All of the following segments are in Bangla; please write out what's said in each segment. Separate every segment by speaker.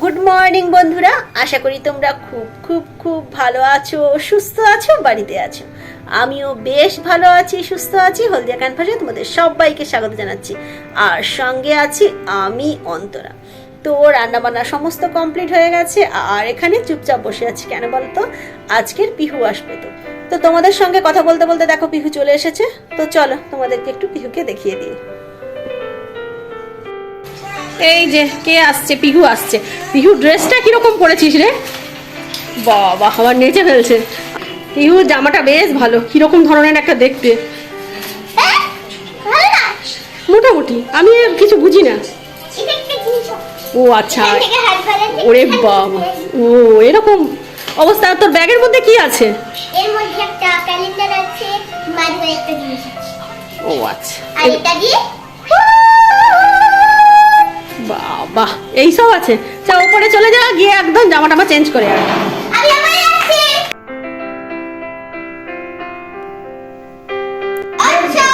Speaker 1: গুড মর্নিং বন্ধুরা। আশা করি তোমরা খুব খুব খুব ভালো আছো, সুস্থ আছো, বাড়িতে আছো। আমিও বেশ ভালো আছি, সুস্থ আছি। হলদিয়া ক্যানভাসে তোমাদের সবাইকে স্বাগত জানাচ্ছি। আর সঙ্গে আছি আমি, অন্তরা। তো রান্নাবান্না সমস্ত কমপ্লিট হয়ে গেছে। আর এখানে চুপচাপ বসে আছি। কেন বলতো? আজকের পিহু আসবে তো। তো তোমাদের সঙ্গে কথা বলতে বলতে দেখো পিহু চলে এসেছে। তো চলো, তোমাদেরকে একটু পিহুকে দেখিয়ে দিই। এই যে, কে আসছে? পিহু আসছে। পিহু ড্রেসটা কীরকম পরেছিস রে? বাবা আবার নেচে ফেলছে। পিহু, জামাটা বেশ ভালো। কীরকম ধরনের একটা দেখতে। মোটামুটি। আমি কিছু বুঝি না। ও আচ্ছা। ওরে বাবা। ও, এরকম অবস্থা তোর ব্যাগের মধ্যে কি আছে?
Speaker 2: এর মধ্যে একটা ক্যালেন্ডার আছে মাঝে একটা জিনিস আছে।
Speaker 1: ও আচ্ছা।
Speaker 2: আর এটা দিয়ে
Speaker 1: বাবা এইসব আছে। চা উপরে চলে যা গিয়ে একদম জামা টামা চেঞ্জ করে আয়।
Speaker 2: আমি আমার যাচ্ছি। আচ্ছা।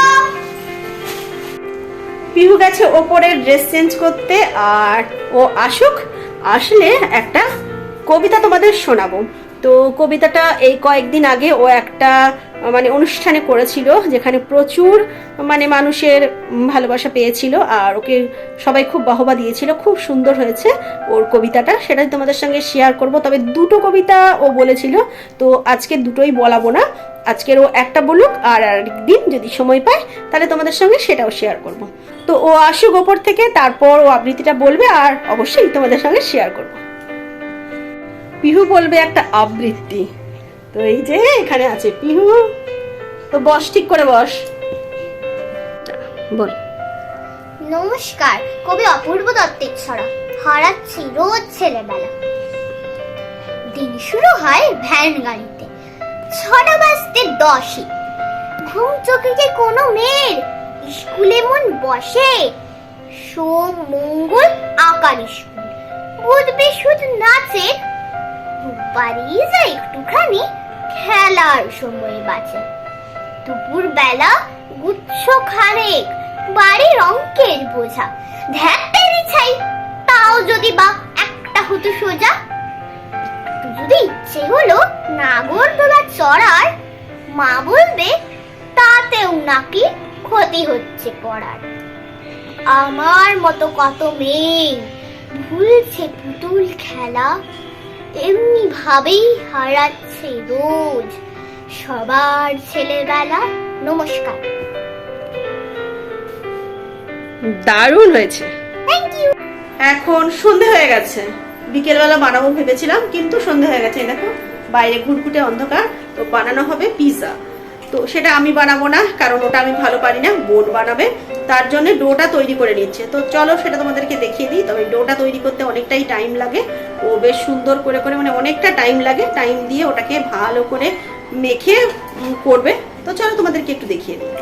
Speaker 1: পিহু গেছে ওপরে ড্রেস চেঞ্জ করতে আর ও আসুক আসলে একটা কবিতা তোমাদের শোনাবো। তো কবিতাটা এই কয়েকদিন আগে ও একটা মানে অনুষ্ঠানে করেছিল, যেখানে প্রচুর মানে মানুষের ভালোবাসা পেয়েছিল, আর ওকে সবাই খুব বাহবা দিয়েছিল, খুব সুন্দর হয়েছে ওর কবিতাটা সেটা তোমাদের সঙ্গে শেয়ার করব। তবে দুটো কবিতা ও বলেছিল, তো আজকে দুটোই বলাবো না। আজকের ও একটা বলুক, আর আরেকদিন যদি সময় পায়, তাহলে তোমাদের সঙ্গে সেটাও শেয়ার করব। তো ও আসুক ওপর থেকে, তারপর ও আবৃত্তিটা বলবে, আর অবশ্যই তোমাদের সঙ্গে শেয়ার করব। পিহু বলবে একটা আবৃত্তি। তো এই যে এখানে আছে পিহু। তো বস ঠিক করে বস। বল।
Speaker 2: নমস্কার কবি অপূর্ব দত্তের ছড়া। হারাচ্ছি রোজ ছেলেবেলা। দিন শুরু হয় ভ্যান গাড়িতে। ছটা বাজতে দশে। ঘুম চোখে যে কোনো মেয়ের। স্কুলে মন বসে। সোম মঙ্গল আকার স্কুল। বুধ বৃহস্পত নাচে। রোববারই যা একটুখানি খেলার সময় বাঁচে দুপুর বেলা গুচ্ছ খানেক বাড়ির অঙ্কের বোঝা। ধ্যাপের ছাই, তাও যদি বা একটা হতো সোজা। যদি ইচ্ছে হলো নাগরদোলা চড়ার, মা বলবে, তাতেও নাকি ক্ষতি হচ্ছে পড়ার। আমার মতো কত মেয়ে, ভুলছে পুতুল খেলা এমনি ভাবেই হারাচ্ছে রোজ সবার ছেলেবেলা। নমস্কার।
Speaker 1: দারুণ হয়েছে।
Speaker 2: থ্যাংক ইউ
Speaker 1: এখন সন্ধে হয়ে গেছে। বিকেলবেলা বানাবো ভেবেছিলাম কিন্তু সন্ধে হয়ে গেছে। দেখো বাইরে ঘুরঘুটে অন্ধকার তো বানানো হবে পিৎজা তো সেটা আমি বানাবো না কারণ ওটা আমি ভালো পারি না। বোন বানাবে তার জন্য ডোটা তৈরি করে নিচ্ছে। তো চলো সেটা তোমাদেরকে দেখিয়ে দিই। তবে ডোটা তৈরি করতে অনেকটাই টাইম লাগে। ও বেশ সুন্দর করে করে মানে অনেকটা টাইম লাগে টাইম দিয়ে ওটাকে ভালো করে মেখে করবে। তো চলো তোমাদেরকে একটু দেখিয়ে দিই।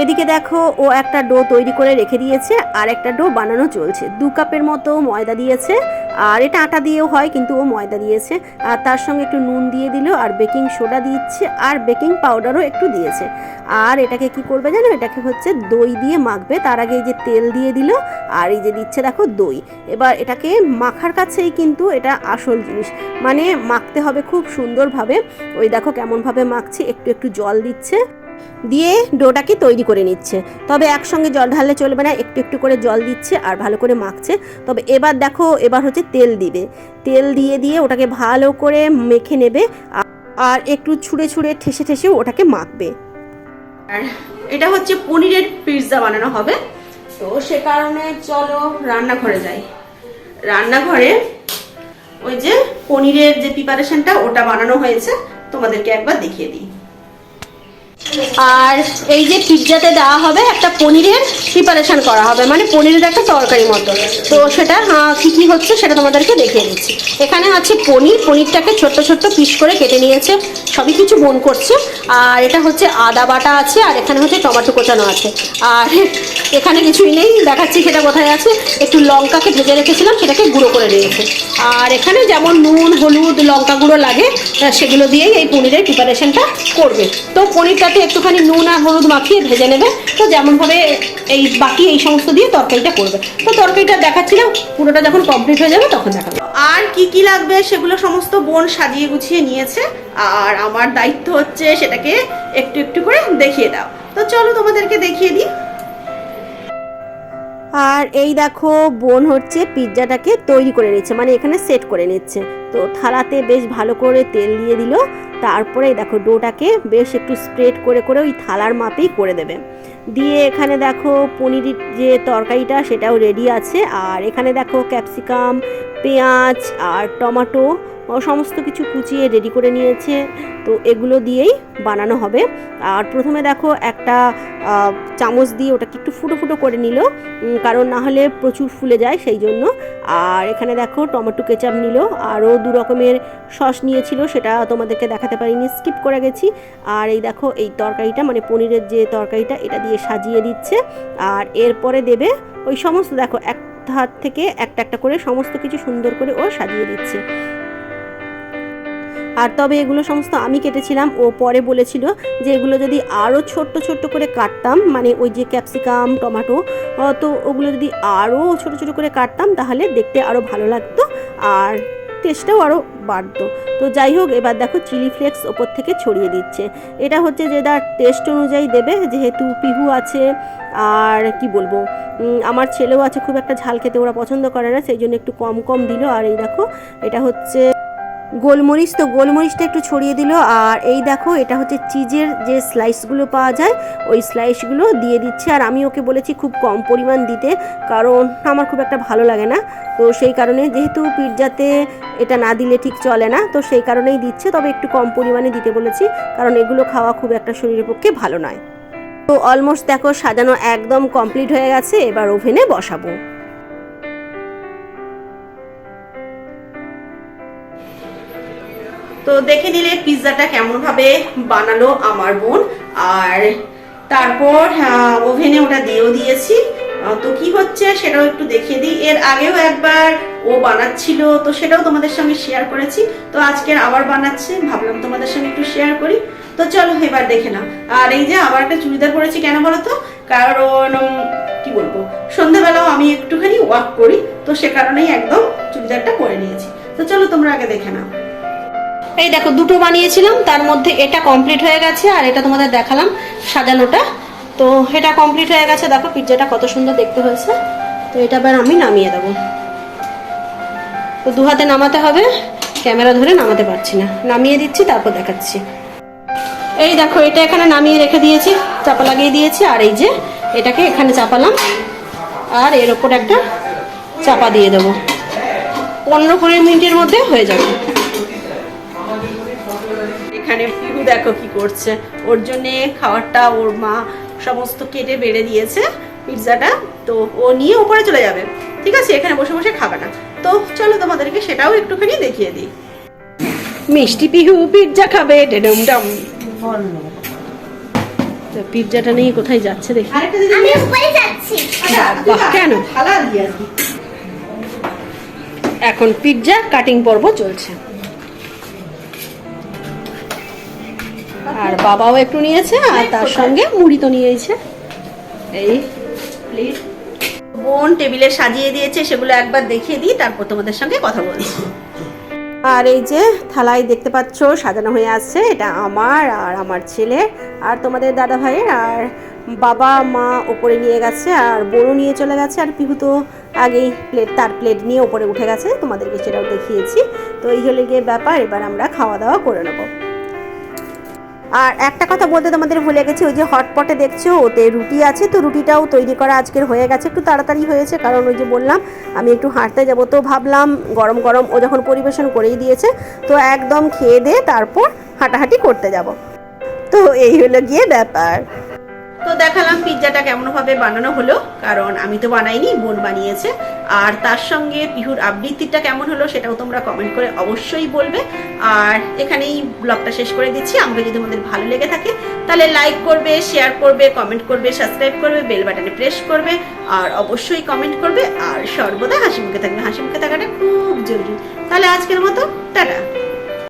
Speaker 1: এদিকে দেখো, ও একটা ডো তৈরি করে রেখে দিয়েছে, আর একটা ডো বানানো চলছে। দু কাপের মতো ময়দা দিয়েছে, আর এটা আটা দিয়েও হয়, কিন্তু ও ময়দা দিয়েছে। আর তার সঙ্গে একটু নুন দিয়ে দিল, আর বেকিং সোডা দিচ্ছে, আর বেকিং পাউডারও একটু দিয়েছে। আর এটাকে কি করবে জানো? এটাকে হচ্ছে দই দিয়ে মাখবে। তার আগে এই যে তেল দিয়ে দিল, আর এই যে দিচ্ছে দেখো দই। এবার এটাকে মাখার কাছেই কিন্তু এটা আসল জিনিস। মানে মাখতে হবে খুব সুন্দরভাবে। ওই দেখো কেমনভাবে মাখছে, একটু একটু জল দিচ্ছে। দিয়ে ডোটাকে তৈরি করে নিচ্ছে। তবে একসঙ্গে জল ঢাললে চলবে না, একটু একটু করে জল দিচ্ছে আর ভালো করে মাখছে। তবে এবার দেখো, এবার হচ্ছে তেল দিবে। তেল দিয়ে দিয়ে ওটাকে ভালো করে মেখে নেবে আর একটু ছুঁড়ে ছুঁড়ে ঠেসে ঠেসে ওটাকে মাখবে। আর এটা হচ্ছে পনিরের পিৎজা বানানো হবে। তো সে কারণে চলো রান্নাঘরে যাই। রান্নাঘরে ওই যে পনিরের যে প্রিপারেশনটা ওটা বানানো হয়েছে। তোমাদেরকে একবার দেখিয়ে দিই। আর এই যে পিৎজাতে দেওয়া হবে একটা পনিরের প্রিপারেশন করা হবে। মানে পনিরের একটা তরকারি মতো। তো সেটা কি কি হচ্ছে সেটা তোমাদেরকে দেখিয়ে দিচ্ছি। এখানে আছে পনির। পনিরটাকে ছোট্ট ছোট্ট পিস করে কেটে নিয়েছে। সবই কিছু বোন করছে। আর এটা হচ্ছে আদা বাটা আছে আর এখানে হচ্ছে টমেটো কোচানো আছে। আর এখানে কিছুই নেই। দেখাচ্ছি সেটা কোথায় আছে। একটু লঙ্কাকে ভেজে রেখেছিলাম, সেটাকে গুঁড়ো করে নিয়েছে আর এখানে যেমন নুন, হলুদ, লঙ্কা গুঁড়ো লাগে সেগুলো দিয়েই এই পনিরের প্রিপারেশানটা করবে। তো পনিরটাতে একটুখানি নুন আর হলুদ মাখিয়ে ভেজে নেবে। তো যেমনভাবে এই বাকি এই সমস্ত দিয়ে তরকারিটা করবে। তো তরকারিটা দেখাচ্ছিলাম, পুরোটা যখন কমপ্লিট হয়ে যাবে তখন দেখাবো। আর কি কি লাগবে সেগুলো সমস্ত বোন সাজিয়ে গুছিয়ে নিয়েছে। আর আমার দায়িত্ব হচ্ছে সেটাকে একটু একটু করে দেখিয়ে দাও। তো চলো তোমাদেরকে দেখিয়ে দিই। আর এই দেখো, বোন হচ্ছে পিৎজাটাকে তৈরি করে নিচ্ছে মানে এখানে সেট করে নিচ্ছে। তো থালাতে বেশ ভালো করে তেল দিয়ে দিল, তারপরে দেখো ডোটাকে বেশ একটু স্প্রেড করে করে ওই থালার মাপেই করে দেবে। দিয়ে এখানে দেখো পনিরের যে তরকারিটা, সেটাও রেডি আছে। আর এখানে দেখো ক্যাপসিকাম পেঁয়াজ আর টমেটো সমস্ত কিছু কুচিয়ে রেডি করে নিয়েছে। তো এগুলো দিয়েই বানানো হবে। আর প্রথমে দেখো একটা চামচ দিয়ে ওটাকে একটু ফুটো ফুটো করে নিল। কারণ না হলে প্রচুর ফুলে যায় সেই জন্য। আর এখানে দেখো টমেটো কেচাপ নিল। আরও দু রকমের সস নিয়েছিল, সেটা তোমাদেরকে দেখাতে পারিনি স্কিপ করে গেছি। আর এই দেখো এই তরকারিটা মানে পনিরের যে তরকারিটা, এটা দিয়ে সাজিয়ে দিচ্ছে। আর এরপরে দেবে ওই সমস্ত, দেখো, এক হাত থেকে একটা একটা করে সমস্ত কিছু সুন্দর করে ও সাজিয়ে দিচ্ছে। আর তবে এগুলো সমস্ত আমি কেটেছিলাম। ও পরে বলেছিল যে এগুলো যদি আরও ছোট্ট ছোট্ট করে কাটতাম মানে ওই যে ক্যাপসিকাম, টমাটো তো ওগুলো যদি আরও ছোট ছোট করে কাটতাম তাহলে দেখতে আরও ভালো লাগতো আর টেস্টটাও আরও বাড়তো। তো যাই হোক, এবার দেখো চিলি ফ্লেক্স ওপর থেকে ছড়িয়ে দিচ্ছে। এটা হচ্ছে যে তার টেস্ট অনুযায়ী দেবে, যেহেতু পিহু আছে আর কি বলব আমার ছেলেও আছে, খুব একটা ঝাল খেতে ওরা পছন্দ করে না, সেই জন্য একটু কম কম দিল। আর এই দেখো, এটা হচ্ছে গোলমরিচ, তো গোলমরিচটা একটু ছড়িয়ে দিল। আর এই দেখো, এটা হচ্ছে চিজের যে স্লাইসগুলো পাওয়া যায়, ওই স্লাইসগুলো দিয়ে দিচ্ছে। আর আমি ওকে বলেছি খুব কম পরিমাণ দিতে, কারণ আমার খুব একটা ভালো লাগে না। তো সেই কারণে, যেহেতু পিৎজাতে এটা না দিলে ঠিক চলে না, তো সেই কারণেই দিচ্ছে, তবে একটু কম পরিমাণে দিতে বলেছি, কারণ এগুলো খাওয়া খুব একটা শরীরের পক্ষে ভালো নয়। তো অলমোস্ট দেখো, সাজানো একদম কমপ্লিট হয়ে গেছে, এবার ওভেনে বসাবো। তো দেখে নিলে পিৎজাটা কেমনভাবে বানালো আমার বোন। আর তারপর ওভেনে ওটা দিয়েও দিয়েছি। তো কি হচ্ছে সেটাও একটু দেখিয়ে দিই। এর আগেও একবার ও বানাচ্ছিল, তো সেটাও তোমাদের সঙ্গে শেয়ার করেছি। তো আজকের আবার বানাচ্ছে, ভাবলাম তোমাদের সঙ্গে একটু শেয়ার করি। তো চলো এবার দেখে নাও। আর এই যে আবার একটা চুড়িদার পরেছি কেন বলো তো কারণ কি বলব? সন্ধ্যাবেলাও আমি একটুখানি ওয়াক করি, তো সে কারণেই একদম চুড়িদারটা পরে নিয়েছি। তো চলো তোমরা আগে দেখে নাও। এই দেখো, দুটো বানিয়েছিলাম, তার মধ্যে এটা কমপ্লিট হয়ে গেছে আর এটা তোমাদের দেখালাম সাজানোটা। তো এটা কমপ্লিট হয়ে গেছে, দেখো পিৎজাটা কত সুন্দর দেখতে হয়েছে। তো এটা এবার আমি নামিয়ে দেবো। তো দু হাতে নামাতে হবে, ক্যামেরা ধরে নামাতে পারছি না। নামিয়ে দিচ্ছি, তারপর দেখাচ্ছি। এই দেখো, এটা এখানে নামিয়ে রেখে দিয়েছি, চাপা লাগিয়ে দিয়েছি, আর এই যে এটাকে এখানে চাপালাম। আর এর ওপর একটা চাপা দিয়ে দেবো। পনেরো কুড়ি মিনিটের মধ্যে হয়ে যাবে। এখানে পিহু দেখো কি করছে। ওর জন্য খাবারটা ওর মা সমস্ত কেটে বেড়ে দিয়েছে পিৎজাটা। তো ও নিয়ে ওপরে চলে যাবে। ঠিক আছে এখানে বসে বসে খাবে না। তো চলো তোমাদেরকে সেটাও একটুখানি দেখিয়ে দিই। মিষ্টি পিহু পিৎজা খাবে ডেডম ডম। তো পিৎজাটা নিয়ে কোথায় যাচ্ছে দেখি।
Speaker 2: আমি উপরে যাচ্ছি।
Speaker 1: বাহ, কেন? এখন পিৎজা কাটিং পর্ব চলছে। আর বাবাও একটু নিয়েছে, আর তার সঙ্গে মুড়ি তো নিয়েছে। এই প্লিজ বোন টেবিলে সাজিয়ে দিয়েছে, সেগুলো একবার দেখিয়ে দিই, তারপর তোমাদের সঙ্গে কথা বলছি। আর এই যে থালায় দেখতে পাচ্ছ, সাজানো হয়ে আসছে, এটা আমার আর আমার ছেলে, আর তোমাদের দাদা ভাইয়ের আর বাবা, মা ওপরে নিয়ে গেছে, আর বোনও নিয়ে চলে গেছে, আর পিহু তো আগেই প্লেট তার প্লেট নিয়ে ওপরে উঠে গেছে, তোমাদেরকে সেটাও দেখিয়েছি। তো এই হলে গিয়ে ব্যাপার, এবার আমরা খাওয়া দাওয়া করে নেব। আর একটা কথা বলতে তোমাদের ভুলে গেছি, ওই যে হটপটে দেখছ, ওতে রুটি আছে, তো রুটিটাও তৈরি করা আজকের হয়ে গেছে, একটু তাড়াতাড়ি হয়েছে, কারণ ওই যে বললাম, আমি একটু হাঁটতে যাব তো ভাবলাম, গরম গরম ও যখন পরিবেশন করেই দিয়েছে, তো একদম খেয়ে দিয়ে তারপর হাঁটাহাঁটি করতে যাব। তো এই হলো গিয়ে ব্যাপার। দেখালাম পিৎজাটা কেমনভাবে বানানো হলো, কারণ আমি তো বানাইনি, বোন বানিয়েছে। আর তার সঙ্গে পিহুর আবৃত্তিটা কেমন হলো সেটাও তোমরা কমেন্ট করে অবশ্যই বলবে। আর এখানেই ব্লগটা শেষ করে দিচ্ছি। আমাকে যদি তোমাদের ভালো লেগে থাকে, তাহলে লাইক করবে শেয়ার করবে কমেন্ট করবে সাবস্ক্রাইব করবে বেল বাটনে প্রেস করবে, আর অবশ্যই কমেন্ট করবে। আর সর্বদা হাসি মুখে থাকবে। হাসি মুখে থাকাটা খুব জরুরি। তাহলে আজকের মতো, টাটা।